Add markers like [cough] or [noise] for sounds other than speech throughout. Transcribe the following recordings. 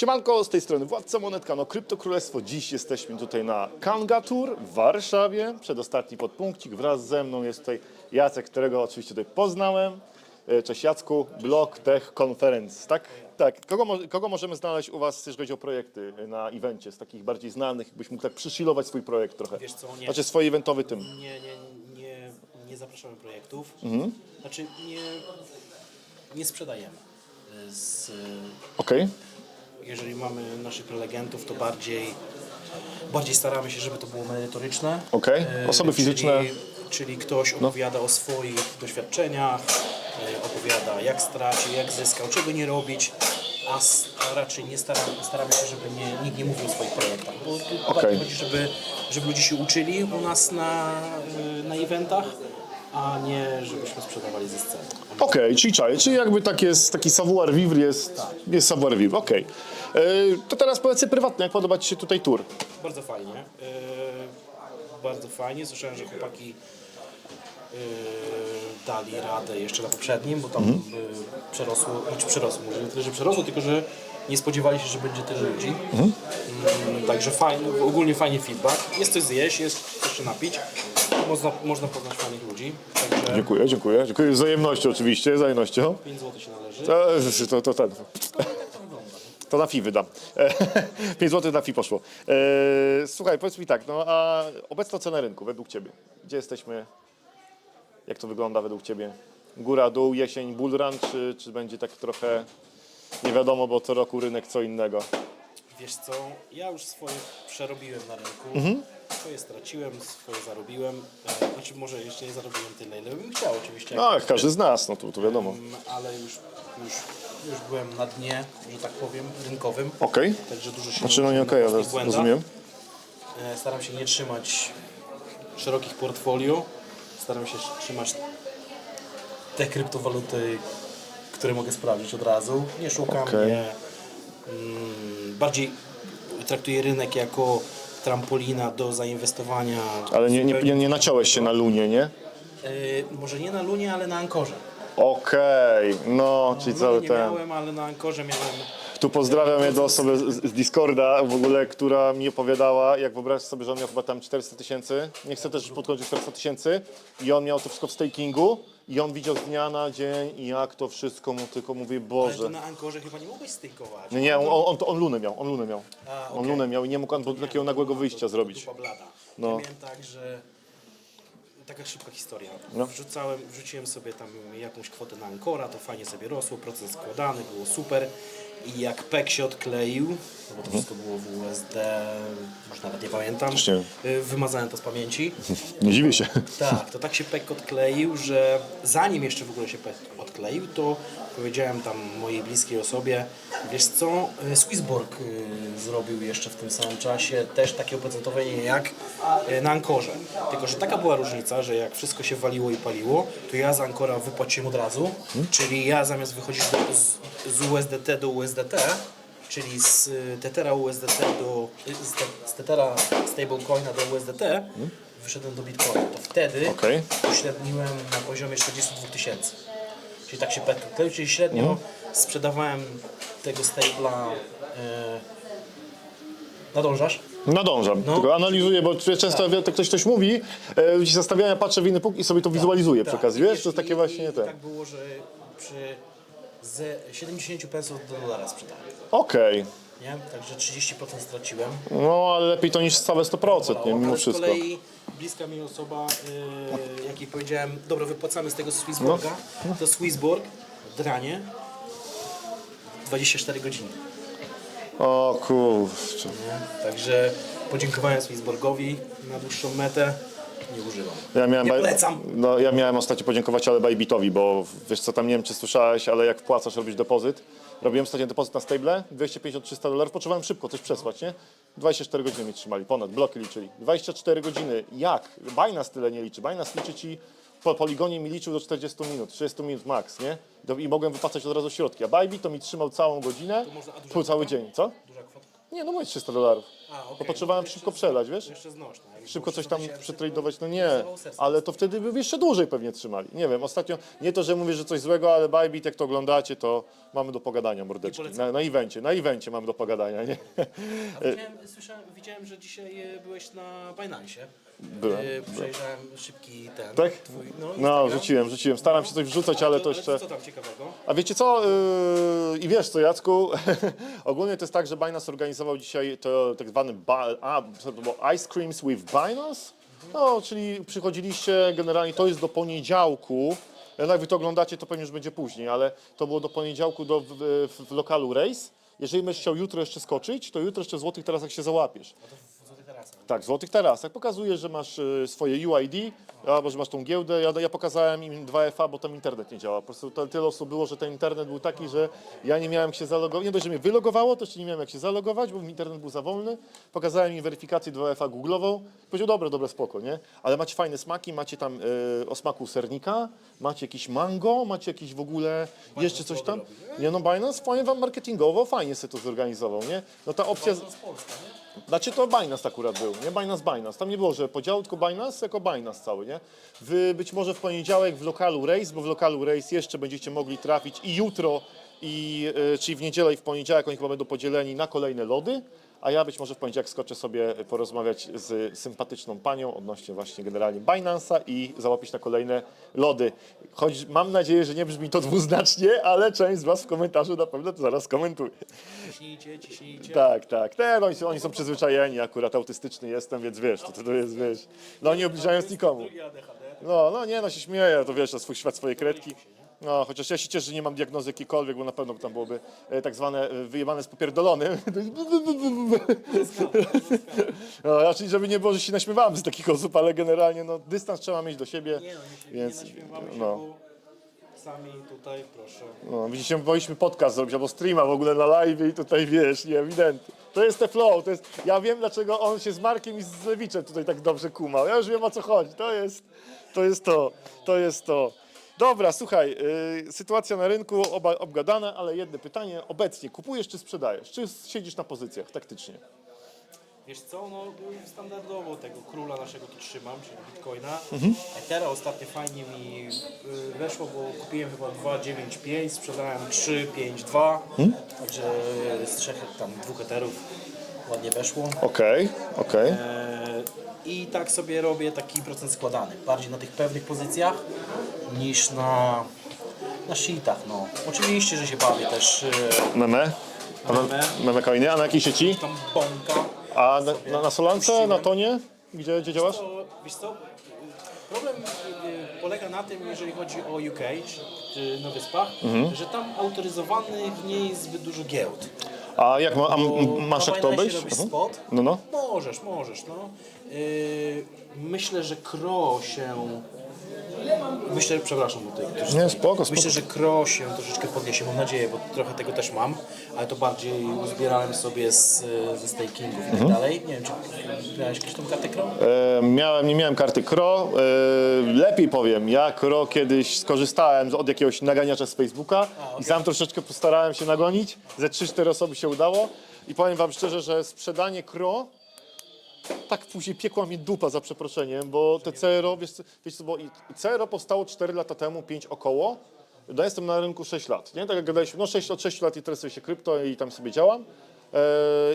Siemanko, z tej strony Władca Monetka, no Krypto Królestwo. Dziś jesteśmy tutaj na Kanga Tour w Warszawie. Przedostatni podpunkcik. Wraz ze mną jest tutaj Jacek, którego oczywiście tutaj poznałem. E, Cześć Jacku, Blog Tech Conference, tak? Tak. Kogo, kogo możemy znaleźć u Was, jeśli chodzi o projekty na evencie, z takich bardziej znanych, jakbyś mógł tak przyshilować swój projekt trochę? Wiesz co, nie. Znaczy swój eventowy tym. Nie, nie, nie, nie zapraszamy projektów. Mhm. Znaczy nie, nie sprzedajemy. Z, Okej, jeżeli mamy naszych prelegentów, to bardziej, bardziej staramy się, żeby to było merytoryczne. Okej. E, Osoby fizyczne. No. Czyli, czyli ktoś opowiada o swoich doświadczeniach, e, opowiada jak stracił, jak zyskał, czego nie robić, a, s- a raczej nie staramy, staramy się, żeby nie, nikt nie mówił o swoich projektach. Bo tu Okej. bardziej chodzi, żeby, żeby ludzie się uczyli u nas na, e, na eventach, a nie żebyśmy sprzedawali ze sceny. Okej, czyli czaj, czyli jakby tak jest, taki savoir vivre jest, jest savoir vivre, okej. E, To teraz powiedz prywatnie, jak podoba Ci się tutaj tour? Bardzo fajnie. Yy, bardzo fajnie. Słyszałem, że chłopaki yy, dali radę jeszcze na poprzednim, bo tam Mhm. yy, przerosło, znaczy przerosło, może nie tyle, że przerosło, tylko że nie spodziewali się, że będzie tyle ludzi. Mhm. Mm, także fajny, ogólnie fajnie feedback. Jest coś zjeść, jest coś się napić. Można, można poznać fajnych ludzi. Także Dziękuję, dziękuję. Dziękuję z wzajemnością oczywiście, z wzajemnością. 5 zł się należy. To, to, to, ten. To na FI wydam. [laughs] 5 zł na FI poszło. E, Słuchaj, powiedz mi tak, no a obecna cena rynku według Ciebie? Gdzie jesteśmy? Jak to wygląda według Ciebie? Góra, dół, jesień, bull run, czy, czy będzie tak trochę nie wiadomo, bo co roku rynek co innego? Wiesz co, ja już swoje przerobiłem na rynku. Swoje straciłem, swoje zarobiłem. E, Znaczy może jeszcze nie zarobiłem tyle, ile bym chciał oczywiście. No, jak każdy z nas, no to, to wiadomo. Mm, Ale już, już, już byłem na dnie, że tak powiem, rynkowym. Okej. Także dużo się Znaczy, no nie nauczyłem okej, na ale własnych błędach. rozumiem. E, Staram się nie trzymać szerokich portfolio. Staram się trzymać te kryptowaluty, które mogę sprawdzić od razu. Nie szukam, Okej. nie. Mm, bardziej traktuję rynek jako trampolina do zainwestowania. Ale nie, nie, nie, nie naciąłeś się na lunie, nie? E, może nie na Lunie, ale na Ankorze. Okej, no, czyli Luny cały nie ten. miałem, ale na Ankorze miałem Tu pozdrawiam jedną osobę z, z Discorda w ogóle, która mi opowiadała, jak wyobraź sobie, że on miał chyba tam 400 tysięcy, nie chcę też podchodzić 400 tysięcy i on miał to wszystko w stakingu i on widział z dnia na dzień i jak to wszystko mu tylko mówi, Ale to Boże. na Ankorze chyba nie mogłeś stejkować. Nie, nie, on, on, on lunę miał, on lunę miał. A, On lunę miał i nie mógł on takiego nagłego wyjścia zrobić. Dupa blada. No. Ja miałem tak, że taka szybka historia. No. Wrzucałem, wrzuciłem sobie tam jakąś kwotę na Ankora, to fajnie sobie rosło, procent składany, było super. I jak PEK się odkleił, no bo to wszystko było w USD, już nawet nie pamiętam, nie. y, wymazałem to z pamięci. [laughs] Nie dziwię się. Tak, to tak się PEK odkleił, że zanim jeszcze w ogóle się PEK odkleił, to powiedziałem tam mojej bliskiej osobie, wiesz co, y, Swissborg y, zrobił jeszcze w tym samym czasie też takie oprocentowanie jak y, na Ankorze. Tylko, że taka była różnica, że jak wszystko się waliło i paliło, to ja z Ankora wypłaciłem od razu, czyli ja zamiast wychodzić do, z, z USDT do USDT, czyli z Tethera USDT do, z, z Tethera stablecoina do USDT, wyszedłem do Bitcoina. To wtedy Okej. uśredniłem na poziomie 42 tysięcy. Czyli tak się. To czyli średnio sprzedawałem tego stabla. E, nadążasz? Nadążam, No. tylko analizuję, bo często jak ktoś coś mówi, e, się zastanawiam, patrzę w inny punkt i sobie to wizualizuję przy okazji, wiesz, to jest takie właśnie i te. tak było, że przy ze 70 pensów do dolara sprzedałem. Okej, Nie? Także 30% straciłem. no ale lepiej to niż całe 100%, nie, mimo Ale wszystko. z kolei bliska mi osoba, yy, jak jej powiedziałem, dobra, wypłacamy z tego Swissborga, No. to Swissborg, dranie, 24 godziny. O kurczę. Także podziękowałem Swissborgowi na dłuższą metę. Nie używam. Ja miałem, Nie polecam. no, ja miałem ostatnio podziękować ale Bybitowi, bo wiesz co tam, nie wiem czy słyszałeś, ale jak wpłacasz, robisz depozyt. Robiłem ostatnio depozyt na stable, 250-300 dolarów, potrzebowałem szybko coś przesłać, nie? 24 godziny mi trzymali, ponad, bloki liczyli. 24 godziny, jak? Binance tyle nie liczy, Binance liczy ci, po poligonie mi liczył do 40 minut, 30 minut max, nie? Do- I mogłem wypłacać od razu środki, a Bybit to mi trzymał całą godzinę, można- a duża pół cały kwota? dzień, co? Duża kwota. Nie, no moje 300 dolarów. A, okej, Bo potrzebowałem no to szybko jeszcze- przelać, wiesz? Jeszcze znośne. Jak Szybko było coś tam 300 tysięcy, przetradować, no to nie, serce. ale to wtedy by jeszcze dłużej pewnie trzymali. Nie wiem, ostatnio, nie to, że mówię, że coś złego, ale Bybit, jak to oglądacie, to mamy do pogadania mordeczki. polecam. Na, na evencie, na evencie mamy do pogadania, nie? A widziałem, słyszałem, widziałem, że dzisiaj e, byłeś na Binance. Byłem, E, Przejrzałem szybki ten. Tak? Twój, no, No, Instagram. rzuciłem, rzuciłem. Staram się coś wrzucać, ale to jeszcze... Co tam ciekawego? A wiecie co? Yy, I wiesz co, Jacku? [laughs] Ogólnie to jest tak, że Binance organizował dzisiaj to tak zwany ba- a, co to było? Ice Creams with Binance. No, czyli przychodziliście, generalnie to jest do poniedziałku. Jak wy to oglądacie, to pewnie już będzie później, ale to było do poniedziałku do, w, w, w lokalu Race. Jeżeli będziesz chciał jutro jeszcze skoczyć, to jutro jeszcze złotych tarasach się załapiesz. A to w Złotych Tarasach. Tak, w Złotych Tarasach. Pokazujesz, że masz y, swoje UID, albo że masz tą giełdę. Ja, ja pokazałem im 2FA, bo tam internet nie działa. Po prostu to, tyle osób było, że ten internet był taki, że ja nie miałem jak się zalogować. Nie dość, że mnie wylogowało, to jeszcze nie miałem jak się zalogować, bo internet był za wolny. Pokazałem im weryfikację 2FA Google'ową. Powiedział, dobra, dobra, spoko, nie? Ale macie fajne smaki, macie tam y, o smaku sernika, macie jakiś mango, macie jakiś w ogóle jeszcze coś tam. Nie no, Binance fajnie wam marketingowo, fajnie sobie to zorganizował, nie? No ta opcja... Polska, nie? Znaczy to Binance akurat był, nie Binance Binance. Tam nie było, że podziału, tylko Binance jako Binance cały, nie? Wy być może w poniedziałek w lokalu Race, bo w lokalu Race jeszcze będziecie mogli trafić i jutro, i, y, czyli w niedzielę i w poniedziałek oni chyba będą podzieleni na kolejne lody, a ja być może w poniedziałek skoczę sobie porozmawiać z sympatyczną panią odnośnie właśnie generalnie Binance'a i załapić na kolejne lody. Choć mam nadzieję, że nie brzmi to dwuznacznie, ale część z was w komentarzu na pewno to zaraz komentuje. Ciśnijcie, ciśnijcie. Tak, tak. Te, no, oni, są, oni są przyzwyczajeni, akurat autystyczny jestem, więc wiesz, to, to jest, wiesz, no nie obliżając nikomu. Drugi ADHD. No, no nie, no się śmieję, to wiesz, na swój świat, swoje kredki. No, chociaż ja się cieszę, że nie mam diagnozy jakiejkolwiek, bo na pewno tam byłoby e, tak zwane e, wyjebane z popierdolony. [laughs] no, raczej, żeby nie było, że się naśmiewałem z takich osób, ale generalnie, no, dystans trzeba mieć do siebie. Nie no, nie, się, Więc, nie naśmiewamy się, no. bo sami tutaj, proszę. No, widzicie, powinniśmy podcast zrobić, albo streama w ogóle na live i tutaj, wiesz, nie, ewidentnie. To jest te flow, to jest, ja wiem, dlaczego on się z Markiem i z Lewiczem tutaj tak dobrze kumał. Ja już wiem, o co chodzi. To jest to, jest to, to jest to. Dobra, słuchaj, y, sytuacja na rynku oba, obgadana, ale jedno pytanie. Obecnie kupujesz czy sprzedajesz? Czy siedzisz na pozycjach taktycznie? Wiesz co, no standardowo tego króla naszego tu trzymam, czyli Bitcoina. Mhm. Ethera ostatnio fajnie mi y, weszło, bo kupiłem chyba 2,95, sprzedałem 3,52, Mhm. także z trzech tam dwóch Etherów ładnie weszło. Okej, okej. E, I tak sobie robię taki procent składany, bardziej na tych pewnych pozycjach niż na, na sheetach. No. Oczywiście, że się bawię też e, Meme? A Meme. meme? Meme coiny? A na jakiej sieci? tam bąka. A na, na, na Solance, na Tonie? Gdzie, gdzie działasz? To, wiesz co, problem y, polega na tym, jeżeli chodzi o UK czy na Wyspach, Mhm. że tam autoryzowanych nie jest zbyt dużo giełd. A jak ma, a m- Bo m- masz na jak to obejść? robisz Mhm. spot? No, no. Możesz, możesz, no. Yy, myślę, że Kro się... Myślę, przepraszam, bo tutaj ktoś Nie, spoko, spoko. Myślę, że Kro się troszeczkę podniesie, mam nadzieję, bo trochę tego też mam, ale to bardziej uzbierałem sobie z, ze stakingów i tak Mhm. dalej. Nie wiem, czy miałeś jakieś tą kartę Kro? E, miałem, nie miałem karty KRO. E, lepiej powiem, ja KRO kiedyś skorzystałem z- od jakiegoś naganiacza z Facebooka i sam troszeczkę postarałem się nagonić. Ze 3-4 osoby się udało. I powiem wam szczerze, że sprzedanie KRO tak później piekła mi dupa za przeproszeniem, bo te CRO, wiesz, wiesz co, bo CRO powstało 4 lata temu, 5 około. Ja jestem na rynku 6 lat, nie? Tak jak gadaliśmy, no 6, od 6 lat interesuję się krypto i tam sobie działam. E,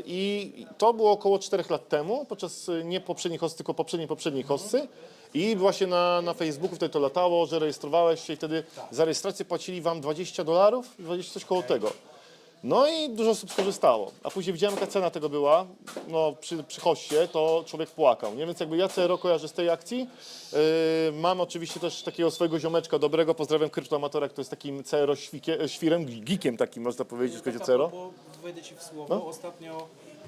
I to było około 4 lat temu, podczas e, nie poprzednich host, tylko poprzedniej, poprzedniej hosty. I właśnie na, na Facebooku wtedy to latało, że rejestrowałeś się i wtedy za rejestrację płacili wam 20 dolarów, 20 coś koło tego. No i dużo osób skorzystało. A później widziałem, jaka cena tego była. No, przy, przy hoście to człowiek płakał. Nie? Więc jakby ja CRO kojarzę z tej akcji. Yy, mam oczywiście też takiego swojego ziomeczka dobrego. Pozdrawiam kryptoamatora, który jest takim CRO świkie, świrem, geekiem takim, można powiedzieć, jeśli chodzi o CRO. Bo wejdę ci w słowo. No. Ostatnio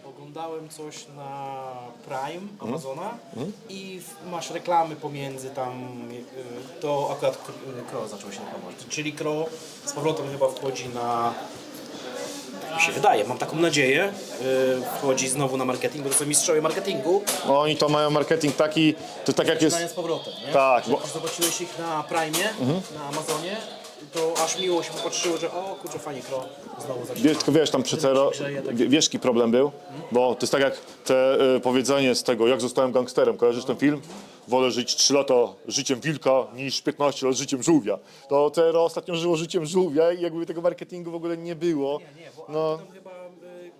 oglądałem coś na Prime Mhm. Amazona i w, masz reklamy pomiędzy tam, y, to akurat Kro zaczął się reklamować. Czyli Kro z powrotem chyba wchodzi na mi się wydaje, mam taką nadzieję, y, wchodzi znowu na marketing, bo to są mistrzowie marketingu, No, oni to mają marketing taki, to tak jak jest... zaczynają z powrotem, nie? Tak, Że bo- Mhm. jak zobaczyłeś ich na Prime, na Amazonie, to aż miło się popatrzyło, że o kurczę fajnie kro znowu zaczyna. Wiesz, tylko wiesz, tam przy Cero, Grzeje tak. wie- wiesz jaki problem był? Bo to jest tak jak te y, powiedzenie z tego, jak zostałem gangsterem, kojarzysz ten film? Wolę żyć 3 lata życiem wilka niż 15 lat życiem żółwia. To Cero ostatnio żyło życiem żółwia i jakby tego marketingu w ogóle nie było. Nie, nie, bo No. tam chyba y,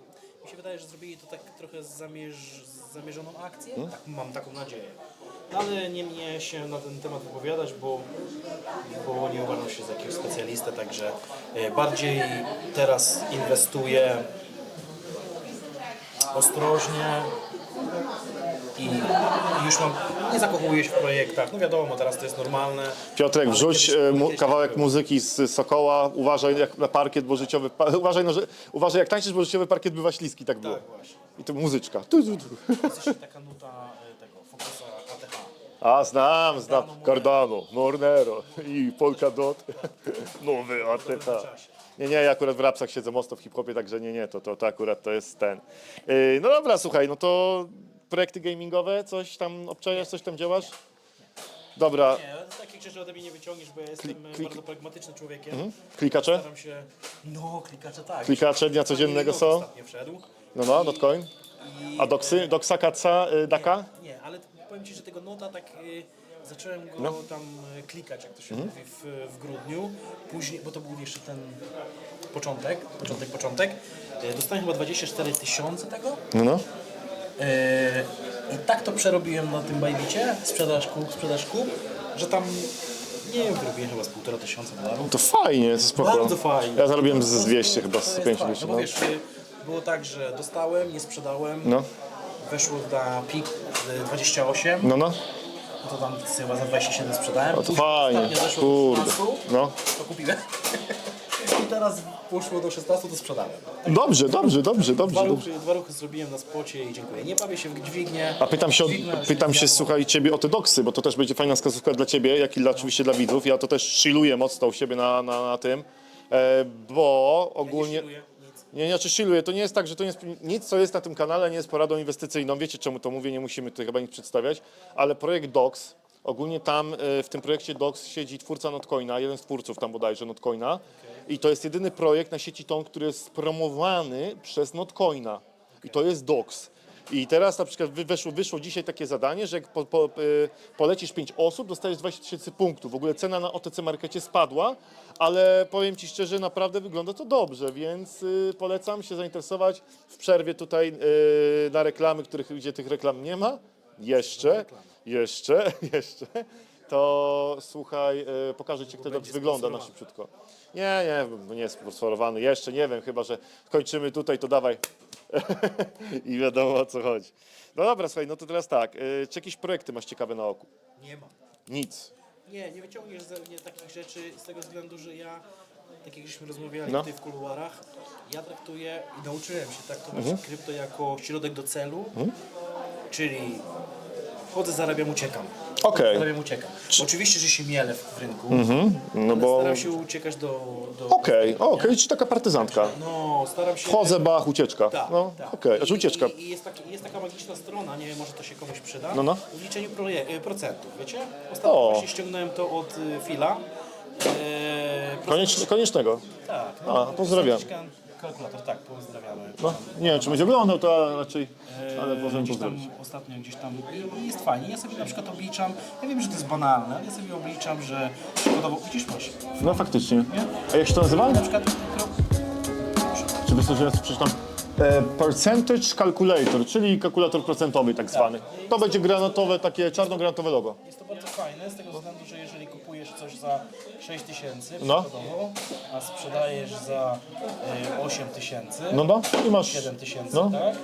mi się wydaje, że zrobili to tak trochę zamierz, zamierzoną akcję. Hmm? Tak, mam taką nadzieję. No, ale nie mnie się na ten temat wypowiadać, bo, bo nie uważam się za jakiegoś specjalistę, także y, bardziej teraz inwestuję ostrożnie i już mam, nie zakochuję się w projektach. No wiadomo, teraz to jest normalne. Piotrek, wrzuć e, mu, kawałek muzyki z Sokoła, uważaj jak na parkiet, bo życiowy, pa, [laughs] uważaj, no, że, uważaj jak tańczysz, bo życiowy parkiet bywa śliski, tak było. Tak, właśnie. I to muzyczka. Tu, tu, tu. Jest jeszcze taka nuta y, tego Focusa ATH. A, znam, znam. Cardano, Mornero i Polka Dot. [laughs] Nowy ATH. Nie, nie, ja akurat w rapsach siedzę mocno w hip-hopie, także nie, nie, to, to, to akurat to jest ten. Yy, no dobra, słuchaj, no to projekty gamingowe, coś tam obczajasz, coś tam działasz? Dobra, Nie, takich rzeczy ode mnie nie wyciągniesz, bo ja jestem Klik- e, klik- bardzo pragmatycznym człowiekiem. klikacze? Staram się... No, klikacze tak. Klikacze dnia codziennego Fajny są? Ostatnio wszedł. No, no, Notcoin. I... A doksy? Doksa, Katsa, y, Daka? Nie, ale powiem Ci, że tego nota tak... y, Zacząłem go No. tam y, klikać, jak to się Mhm. mówi, w, w grudniu. Później, bo to był jeszcze ten początek, początek, początek. Y, Dostałem chyba 24 tysiące tego. No, no. Yy, I tak to przerobiłem na tym bajbicie, sprzedaż kup, sprzedaż kup, że tam, nie wiem, wyrobiłem chyba z półtora tysiąca dolarów. To fajnie, to spoko. Bardzo fajnie. Ja zarobiłem z 200 chyba, To z jest 50 fajne, No bo wiesz, y, było tak, że dostałem, nie sprzedałem, No, weszło na pik y, 28, no, no. to tam chyba za 27 sprzedałem. to Później fajnie, kurde. do 16, No. to kupiłem. [laughs] I teraz poszło do 16, to sprzedałem. Dobrze, dobrze, dobrze, Dwa dobrze. dobrze. ruchy, dwa ruchy zrobiłem na spocie i dziękuję. Nie bawię się w dźwignię. A pytam się, Dźwignia już pytam się słuchaj, ciebie o te doksy, bo to też będzie fajna wskazówka dla ciebie, jak i dla, oczywiście dla widzów. Ja to też chilluję mocno u siebie na, na, na tym, e, bo ogólnie... Nie chilluję, nic. Nie, nie, znaczy chilluję. To nie jest tak, że to nie jest, nic, co jest na tym kanale, nie jest poradą inwestycyjną. Wiecie, czemu to mówię, nie musimy tutaj chyba nic przedstawiać, ale projekt Docs, ogólnie tam e, w tym projekcie Docs siedzi twórca Notcoina, jeden z twórców tam bodajże Notcoina i to jest jedyny projekt na sieci Ton, który jest promowany przez Notcoina i to jest Docs. I teraz na przykład wy- weszło, wyszło dzisiaj takie zadanie, że jak po, po, e, polecisz 5 osób, dostajesz 20 tysięcy punktów. W ogóle cena na OTC Markecie spadła, ale powiem Ci szczerze, naprawdę wygląda to dobrze, więc y, polecam się zainteresować w przerwie tutaj y, na reklamy, których, gdzie tych reklam nie ma. Jeszcze, jeszcze, [laughs] jeszcze. To słuchaj, y, pokażę Ci, jak to dobrze wygląda na szybciutko. Nie, nie, nie jest sponsorowany jeszcze, nie wiem, chyba, że kończymy tutaj, to dawaj. [laughs] I wiadomo o co chodzi. No dobra, słuchaj, no to teraz tak, y, czy jakieś projekty masz ciekawe na oku? Nie ma. Nic. Nie, nie wyciągniesz ze mnie takich rzeczy z tego względu, że ja, tak jak żeśmy rozmawiali No. tutaj w kuluarach, ja traktuję i nauczyłem się traktować Mhm. krypto jako środek do celu, czyli chodzę, zarabiam, uciekam. Okej. Zarabiam, uciekam. Oczywiście, że się mielę w rynku, No ale bo... staram się uciekać do... do Okej, okej, czy taka partyzantka. No, staram się... Wchodzę, bach, ucieczka. Tak, No, tak. okej, znaczy ucieczka. I, i jest, taki, jest taka magiczna strona, nie wiem, może to się komuś przyda, No, no. w liczeniu proje, y, procentów, wiecie? Ostatnio O. właśnie ściągnąłem to od y, Fila. E, Koniecznie, koniecznego. Tak. A, pozdrawiam. Statistical Kalkulator, tak, pozdrawiamy. No, nie wiem, czy będzie oglądał to, raczej, ale możemy gdzieś tam ostatnio gdzieś tam i- jest fajnie. Ja sobie na przykład obliczam, ja wiem, że to jest banalne, ale ja sobie obliczam, że przykładowo, widzisz masz, No faktycznie. A jak się to nazywa? na przykład Czy wiesz, co, że ja sobie przeczytam? E, percentage calculator, czyli kalkulator procentowy tak zwany. To będzie granatowe, takie czarno-granatowe logo. jest to bardzo fajne z tego względu, że jeżeli kupujesz coś za 6 tysięcy No. przykładowo, a sprzedajesz za e, 8 tysięcy, No no, i masz... 7 tysięcy, No. tak?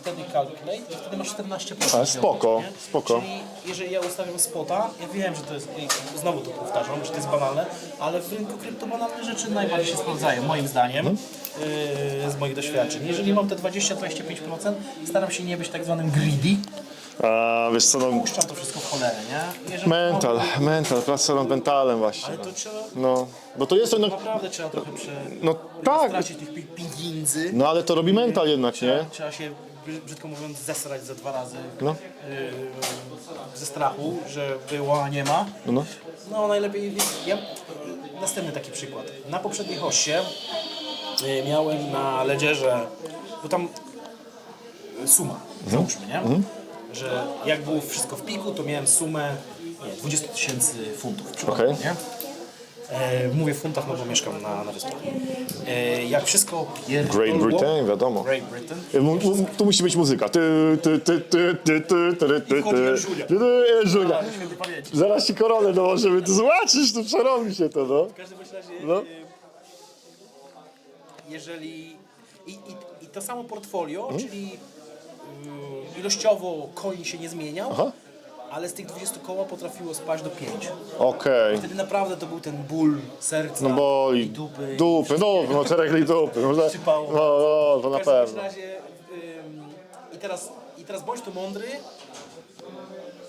Wtedy calculate, i wtedy masz 14%. A, spoko, nie? spoko. Czyli jeżeli ja ustawiam spota, ja wiem, że to jest, znowu to powtarzam, że to jest banalne, ale w rynku krypto banalne rzeczy najbardziej się sprawdzają, moim zdaniem, Mhm. yy, z moich doświadczeń. Jeżeli mam te 20-25%, staram się nie być tak zwanym greedy, A, wiesz co, no... puszczam to wszystko w cholerę, nie? Jeżeli Mental, mam- mental, praca nad mentalem właśnie. Ale to trzeba, No, bo to jest, no, naprawdę trzeba trochę prze... no tak, stracić tych pi- pieniędzy. no ale to robi mental jednak, nie? Trzeba się, brzydko mówiąc, zesrać ze dwa razy No. yy, ze strachu, że było, a nie ma. No, no. Najlepiej, ja, następny taki przykład. Na poprzedniej hoście y, miałem na ledzierze, bo tam y, suma, załóżmy, nie? Że jak było wszystko w piku, to miałem sumę nie, 20 tysięcy funtów. Okej. nie? E, mówię w funtach, no bo mieszkam na, na wyspach. E, jak wszystko pierdolło... Great Britain, wiadomo. Great Britain. E, Tu musi być muzyka. Ty, ty, ty, ty, ty, ty, ty, ty, wchodzi. Żulia. Ty, ty, Żulia. Świętej pamięci. Zaraz ci koronę dołożymy, ty zobaczysz, tu przerobi się to, no. W każdym bądź razie, No. y, jeżeli i, i, i to samo portfolio, Mhm. czyli y, ilościowo koń się nie zmieniał. Ale z tych 20 koła potrafiło spaść do 5. Okej. Wtedy naprawdę to był ten ból serca No bo i i dupy. dupy, no, no czterech dupy. [laughs] No, no, Przypało. no, to na W każdym bądź pewno. razie ym, i, teraz, i teraz bądź tu mądry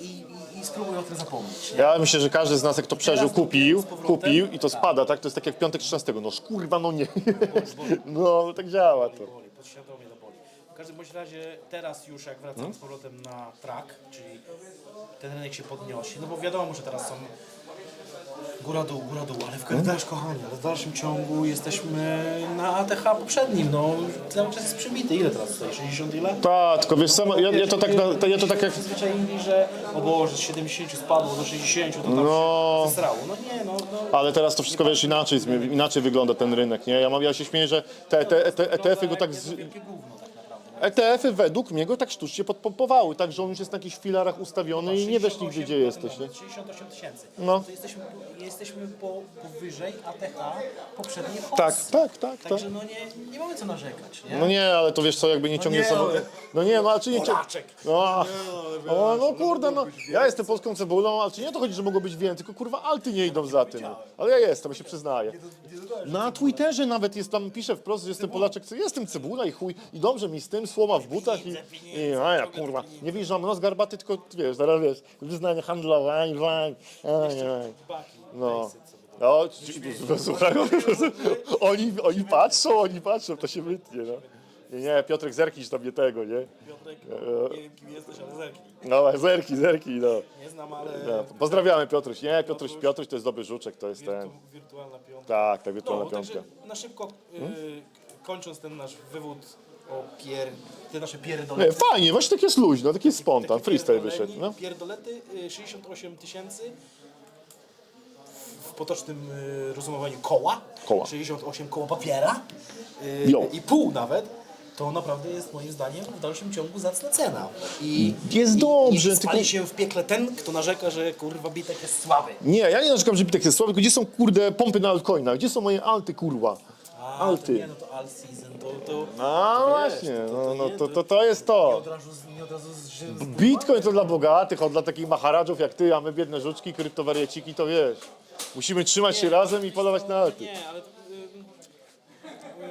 i, i, i spróbuj o tym zapomnieć. Nie? Ja myślę, że każdy z nas, jak to przeżył, to kupił, z powrotem? kupił i to spada, tak? To jest tak jak w piątek 13. No kurwa, no nie. [laughs] No, tak działa to. boli, podświadomie to boli. W każdym bądź razie teraz już jak wracam Hmm? z powrotem na track, czyli ten rynek się podnosi, no bo wiadomo, że teraz są góra dół, góra dół, ale w Hmm? każdym kochani, ale w dalszym ciągu jesteśmy na ATH poprzednim, no cały czas jest przybity. Ile teraz tutaj? 60 ile? Tak, tylko wiesz co, ja, ja to tak, na- ja to tak jak... Przyzwyczaili, że o Boże, z 70 spadło do 60, to tam No. się zesrało. No nie, no, no Ale teraz to wszystko, wiesz, inaczej, zmi- inaczej wygląda ten rynek, nie? Ja, mam, ja się śmieję, że te, te, te ETF-y go tak... Z... wielkie gówno naprawdę. ETF-y według mnie go tak sztucznie podpompowały, tak, że on już jest na jakichś filarach ustawiony i nie wiesz nigdy, gdzie jesteś, nie? 68 tysięcy. No. To jesteśmy, jesteśmy po, powyżej ATH poprzedniej hossy. Tak, tak, tak, tak. Także no nie, nie mamy co narzekać, nie? No nie, ale to wiesz co, jakby nie ciągnie nie, sobą... ale- No nie, no ale czy nie ciągnie... Polaczek. No, o, no kurde, no ja jestem polską cebulą, ale czy nie to chodzi, że mogło być więcej, tylko kurwa alty nie idą za tym. Ale ja jestem, ja się przyznaję. Na Twitterze nawet jest tam, pisze wprost, że jestem Polaczek, co jestem cebula i chuj, i dobrze mi z tym, słoma w butach i, i a ja kurwa, nie mam nos garbaty, tylko wiesz, zaraz wiesz, wyznanie handlowe, aj, aj, aj, aj. No. No, słuchaj, oni, oni patrzą, oni patrzą, to się wytnie, no. Nie, nie, Piotrek zerkisz tam nie tego, nie? Piotrek, nie wiem kim jesteś, ale zerknij. No, zerki, zerki, no. Nie znam, ale no. Pozdrawiamy Piotruś. Nie, Piotruś, Piotruś to jest dobry żuczek, to jest ten. wirtu, wirtualna piątka. Tak, tak, wirtualna No, piątka. na szybko y, kończąc ten nasz wywód o pier... te nasze pierdolety. Nie, fajnie, właśnie tak jest luźno, taki jest spontan, freestyle wyszedł, no. Pierdolety, y, 68 tysięcy w potocznym y, rozumowaniu koła, Koła. 68 koła papiera y, Jo. i pół nawet, to naprawdę jest moim zdaniem w dalszym ciągu zacna cena. I, Jest i, dobrze, i spali tylko- się w piekle ten, kto narzeka, że kurwa bitek jest słaby. Nie, ja nie narzekam, że Bitek jest słaby, tylko gdzie są kurde pompy na altcoinach? Gdzie są moje alty, kurwa? A, Alty. To nie, no to all season, to... to A to właśnie, wiesz, no, no nie, to, to, to jest to. Nie od razu, z- nie od razu z, że z Bitcoin to dla bogatych, a dla takich maharadżów jak ty, a my biedne żuczki, kryptowariaciki, to wiesz. Musimy trzymać się razem i polować na alty. Nie, ale to, ym,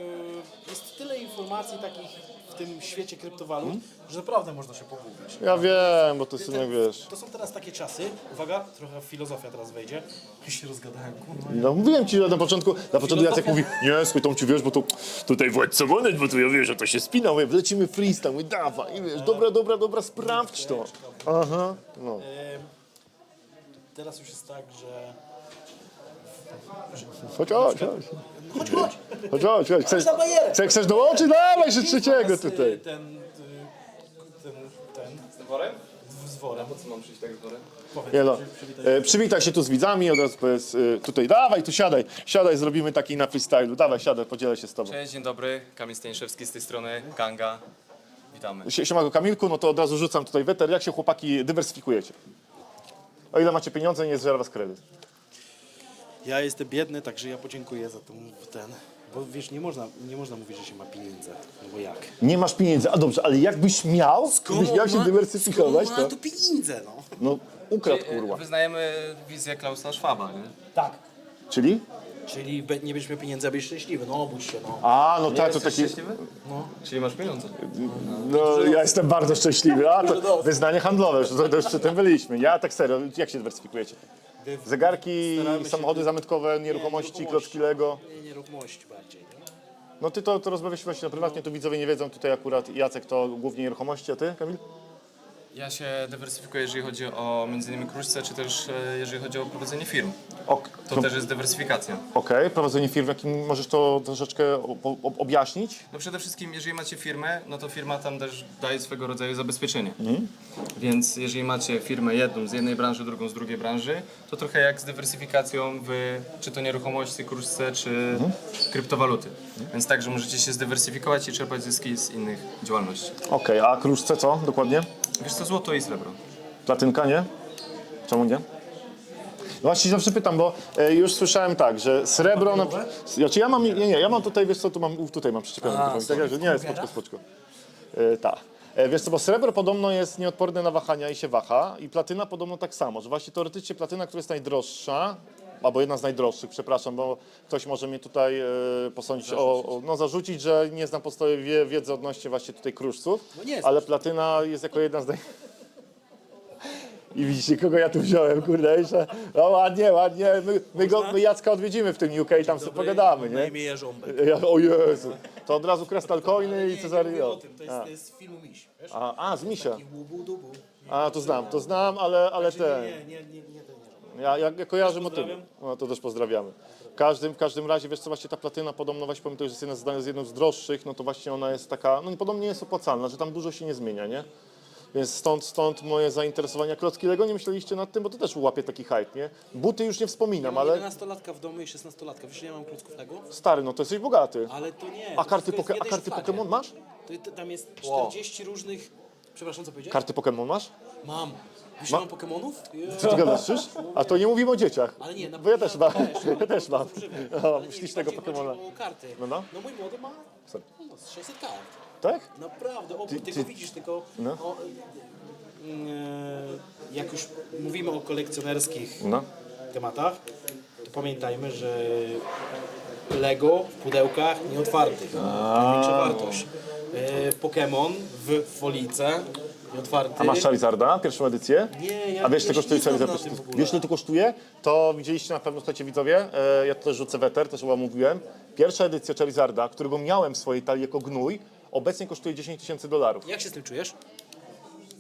ym, jest tyle informacji takich tym świecie kryptowalut, że naprawdę można się pogubić. Ja wiem, bo to jest jak wiesz. To są teraz takie czasy, uwaga, trochę filozofia teraz wejdzie, już się rozgadałem, kurwa. No mówiłem ci na początku, na początku Jacek mówi, nie, słuchaj, Tomciu, wiesz, bo to tutaj władca monet, bo tu ja wiesz, że to się spina, mówię, lecimy freestyle, mówię, dawaj, i wiesz, dobra, dobra, dobra, sprawdź to. Aha, no. Teraz już jest tak, że... Chodź, chodź, chodź. Chodź, chodź! Chodź, chodź, chodź. Chcesz, chcesz, chcesz dołączyć? Dawaj, jeszcze trzeciego tutaj. Ten, y, ten, ten, Z worem? z worem. Po co mam przyjść tak z worem? Powiedz, Nie no, e, przywitaj się tu z widzami, od razu powiedz, e, tutaj, dawaj, tu siadaj, siadaj, zrobimy taki na freestylu, dawaj, siadaj, podzielę się z tobą. Cześć, dzień dobry. Kamil Staniszewski z tej strony, Kanga. Witamy. Sie- Siemago Kamilku, no to od razu rzucam tutaj weter, jak się chłopaki dywersyfikujecie? O ile macie pieniądze, nie zżera was kredyt. Ja jestem biedny, także ja podziękuję za ten, ten. Bo wiesz, nie można, nie można mówić, że się ma pieniądze. No bo jak? Nie masz pieniędzy, a dobrze, ale jakbyś miał, gdybyś miał się dywersyfikować, to ma to pieniądze, no. no ukradł kurwa. Wyznajemy wizję Klausa Schwaba, nie? Tak. Czyli? Czyli be- nie będziesz miał pieniędzy, a będziesz szczęśliwy. No obudź się, no. A, no tak, to Jesteś taki, szczęśliwy? No. Czyli masz pieniądze. no ja jestem bardzo szczęśliwy, a to wyznanie handlowe, że to, to już przy tym byliśmy. Ja tak serio, jak się dywersyfikujecie? Zegarki, Staramy się- samochody zamytkowe, nieruchomości, klocki Lego. Nie, nieruchomości bardziej. Nie? No ty to, to rozmawialiśmy właśnie na prywatnie, tu widzowie nie wiedzą, tutaj akurat Jacek to głównie nieruchomości, a ty, Kamil? Ja się dywersyfikuję, jeżeli chodzi o innymi kruszce, czy też e, jeżeli chodzi o prowadzenie firm. Ok, To też jest dywersyfikacja. Okej, prowadzenie firm, jakim możesz to troszeczkę o- o- objaśnić? No przede wszystkim, jeżeli macie firmę, no to firma tam też daje swego rodzaju zabezpieczenie. Mhm. Więc jeżeli macie firmę jedną z jednej branży, drugą z drugiej branży, to trochę jak z dywersyfikacją w czy to nieruchomości, kruszce, czy Mhm. kryptowaluty. Więc także możecie się zdywersyfikować i czerpać zyski z innych działalności. Okej, a kruszce co dokładnie? Wiesz co, złoto i srebro. Platynka nie? Czemu nie? No właśnie zawsze pytam, bo e, już słyszałem tak, że srebro... Na, znaczy ja mam, nie, nie, ja mam tutaj, wiesz co, tu mam, tutaj mam przyczepione. A, mikrofon, sorry, tak, że nie, spoczko, spoczko. E, tak. E, Wiesz co, bo srebro podobno jest nieodporne na wahania i się waha i platyna podobno tak samo, że właśnie teoretycznie platyna, która jest najdroższa, albo jedna z najdroższych, przepraszam, bo ktoś może mnie tutaj e, posądzić o, o, no zarzucić, że nie znam podstawowej wie, wiedzy odnośnie właśnie tutaj kruszców, No nie ale platyna jest jako jedna z naj... I widzicie, kogo ja tu wziąłem, kurde, jeszcze, no ładnie, ładnie, my, my, go, my Jacka odwiedzimy w tym UK tam sobie pogadamy, Na nie? imię Jarząbek. Ja, o Jezu, to od razu Crystal Coiny i Cezary, Nie, o. tym, to jest, to jest z filmu Miś, wiesz? A, a, z Misia. Taki łubu dubu. A, to znam, to znam, ale, ale ten. Nie, nie, nie, nie, nie ten. Ja, ja, ja kojarzę motywy. No to też pozdrawiamy. W każdym, w każdym razie, wiesz co, właśnie ta platyna podobno właśnie tego, że jest jedna z, z jedną z droższych, no to właśnie ona jest taka, no podobnie jest opłacalna, że tam dużo się nie zmienia, nie? Więc stąd, stąd moje zainteresowania. Klocki Lego nie myśleliście nad tym, bo to też łapie taki hype, nie? Buty już nie wspominam, Mam ale 11-latka w domu i 16-latka. Wiesz, nie mam klocków tego? stary, no to jesteś bogaty. Ale to nie. A to karty, wszystko poke, jest a jednej karty szufladzie. Pokémon masz? To, to, tam jest Wow. 40 różnych... Przepraszam, co powiedziałeś? Karty Pokémon masz? Mam. Pokémonów? Je- Co ty gadasz, czyż? A to nie mówimy o dzieciach. Ale nie, na Bo ja też mam. też, [laughs] Ja też mam. [laughs] O, ślicznego karty. No, no. No mój młody ma Sorry. no, z 600 kart. Tak? Naprawdę, o, ty, ty- go widzisz, tylko No. o, e, jak już mówimy o kolekcjonerskich No. tematach, to pamiętajmy, że Lego w pudełkach nieotwartych. Największa wartość. E, Pokémon w folice nieotwarty. A masz Charizarda, pierwszą edycję? Nie, ja A wiesz, ile kosztuje nie znam Charizard? na tym w ogóle. Wiesz, ile to kosztuje? To widzieliście na pewno, słuchajcie widzowie, e, ja to też rzucę weter, też chyba mówiłem. Pierwsza edycja Charizarda, którego miałem w swojej talii jako gnój, obecnie kosztuje 10 tysięcy dolarów. Jak się z tym czujesz?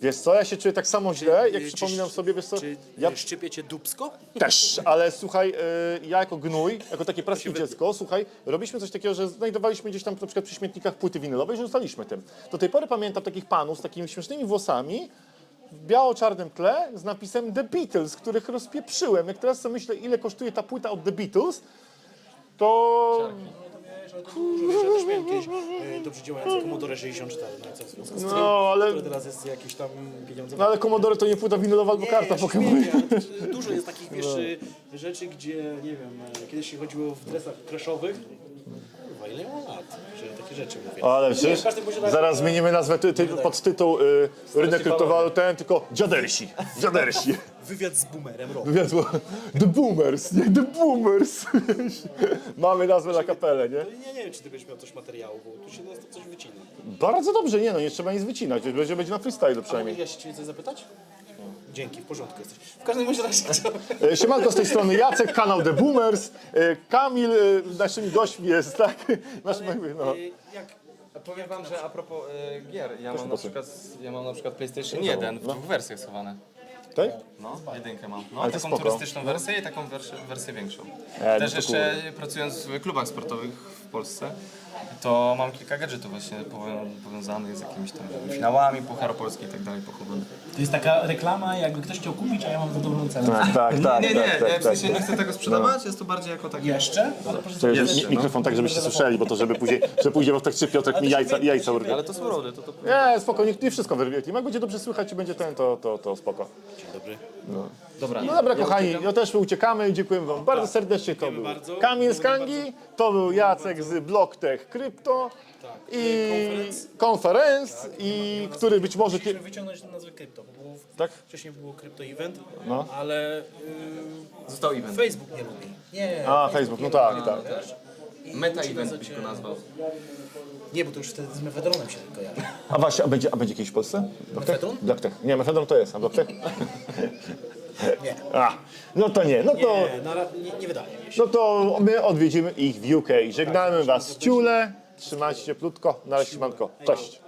Wiesz co, ja się czuję tak samo źle, jak przypominam sobie, wiesz co, Czy ja ja... szczypie cię dupsko? też, ale słuchaj, e, ja jako gnój, jako takie praskie dziecko, słuchaj, robiliśmy coś takiego, że znajdowaliśmy gdzieś tam na przykład przy śmietnikach płyty winylowe i rzucaliśmy tym. Do tej pory pamiętam takich panów z takimi śmiesznymi włosami, w biało-czarnym tle z napisem The Beatles, których rozpieprzyłem. Jak teraz sobie myślę, ile kosztuje ta płyta od The Beatles, to... Dużo, ja też miałem kiedyś e, dobrze działający Commodore 64, no i co w związku z tym, No, ale- który teraz jest jakieś tam pieniądze. No ale Commodore to nie płyta winylowa albo karta ja się Pokémon. śmieję, ale też Dużo jest takich, [laughs] wiesz, e, rzeczy, gdzie, nie wiem, e, kiedyś się chodziło w dresach crashowych. Kurwa, ile mam lat, że takie rzeczy mówię. Ale przecież w każdym bądź razie- zaraz zmienimy nazwę ty, ty, pod tytuł y, rynek kryptowalut ten, tylko dziadersi, dziadersi. [laughs] Wywiad z boomerem rok. Wywiadło The Boomers, nie The Boomers. [laughs] Mamy nazwę na kapelę, nie? Ja nie wiem, czy ty będziesz miał coś materiału, bo tu się nas to coś wycina. Bardzo dobrze, nie no, nie trzeba nic wycinać, będzie, będzie na freestyle A przynajmniej. ja się ciebie coś zapytać? Dzięki, w porządku jesteś. W każdym bądź razie [laughs] chciałem... E, Siemanko z tej strony Jacek, kanał The Boomers. E, Kamil, e, naszymi gośćmi jest, tak? [laughs] Nasz, no. Jak Powiem wam, że a propos e, gier, ja mam, na przykład, ja mam na przykład PlayStation 1 w dwóch wersjach schowane. Tak? No, jedynkę mam. No, Ale to taką spoko. turystyczną wersję i taką wersję, wersję większą. E, no Też to jeszcze pracując w klubach sportowych w Polsce, to mam kilka gadżetów właśnie powią- powiązanych z jakimiś tam finałami Pucharu Polski i tak dalej pochowanych. To jest taka reklama, jakby ktoś chciał kupić, a ja mam za dobrą cenę. Tak, tak, [laughs] tak, Nie, nie, tak, ja tak, w tak. sensie nie chcę tego sprzedawać, jest to bardziej jako takie... Jeszcze? Proszę To jest mi- no. mikrofon tak, żebyście słyszeli, bo to żeby później, że później w trakcie Piotrek mi jajca, jajca urwie. Ale to są rody, to to... Nie, spoko, nie, nie wszystko wyrwie. Jak będzie dobrze słychać i będzie ten, to, to, to spoko. dobry. Dobra, No dobra, kochani, ja też uciekamy i dziękuję wam bardzo serdecznie. To był bardzo. Kamil z Kangi, to był Jacek z BlockTech Crypto i Conference. konferenc, i który być może... Musieliśmy wyciągnąć nazwę krypto, bo było, Tak? wcześniej było krypto event, No. ale y, został event. Facebook nie lubi. Nie, A, Facebook, no tak, tak. I Meta event byś go nazwał. Nie, bo to już wtedy z mefedronem się kojarzy. A właśnie, a będzie, a będzie kiedyś w Polsce? BlockTech? Mefedron? BlockTech. Nie, Mefedron to jest, a BlockTech? [laughs] [laughs] Nie. A, no to nie, no to... Nie, na, ra- nie, nie wydaje mi się. No to my odwiedzimy ich w UK. Żegnamy was ciule, trzymajcie się plutko, na razie, siemanko. Cześć.